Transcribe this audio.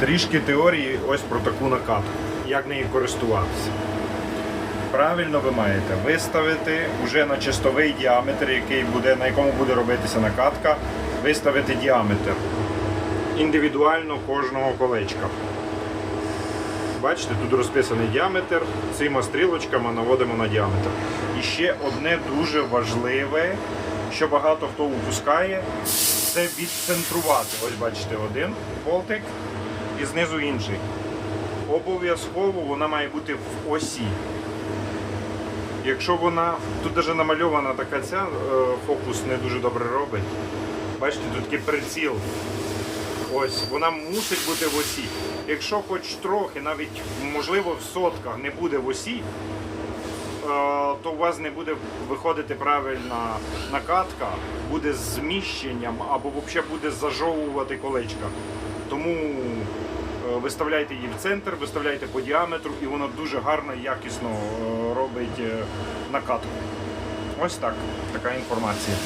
Трішки теорії ось про таку накатку. Як нею користуватися. Правильно ви маєте виставити вже на чистовий діаметр, який буде, на якому буде робитися накатка, виставити діаметр індивідуально кожного колечка. Бачите, тут розписаний діаметр. Цими стрілочками наводимо на діаметр. І ще одне дуже важливе, що багато хто упускає, це відцентрувати. Ось бачите, один болтик і знизу інший. Обов'язково вона має бути в осі. Якщо вона, тут навіть намальована така ця, е, фокус не дуже добре робить. Бачите, тут такий приціл. Ось, вона мусить бути в осі. Якщо хоч трохи, навіть можливо в сотках не буде в осі, е, то у вас не буде виходити правильна накатка, буде з зміщенням або взагалі буде зажовувати колечка. Тому е, виставляйте її в центр, виставляйте по діаметру, і вона дуже гарно і якісно е, робить е, накатку. Ось так, така інформація.